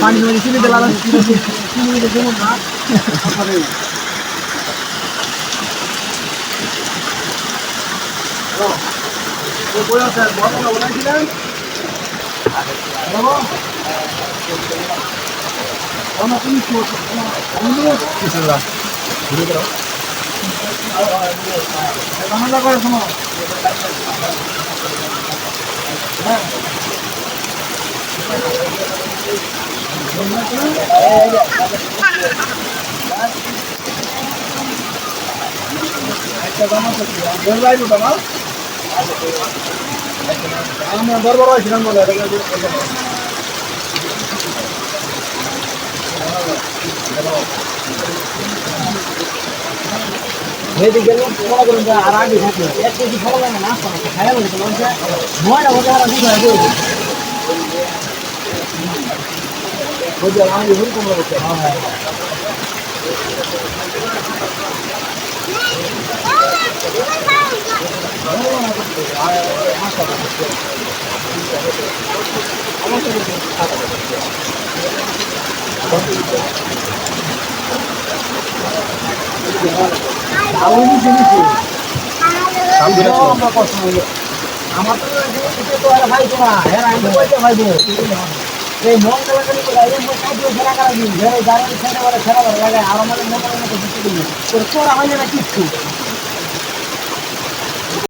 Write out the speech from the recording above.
পানি মানে চিনি দিলাম চিনি দিলে যেমন না কি ঝামেলা করে শোনো আমি বড় ছিলাম বলে গেলে মনে করুন আর আগে থাকল এক কেজি ফল না বলছে বলছে নয়টা বছর আর দুধ হয়ে গেছে বলছে আমি ভুল কমে বলছে হ্যাঁ হ্যাঁ আমি জিনিস আমার তো এটা তো আর ভাই তোরা হ্যাঁ আমি তো বলতে ভাই এই মন তো গাড়ি মন কাজ দিয়ে ফেরা করা দিন। ঘরে গাড়ি ছেড়ে বলে ফেরা বলে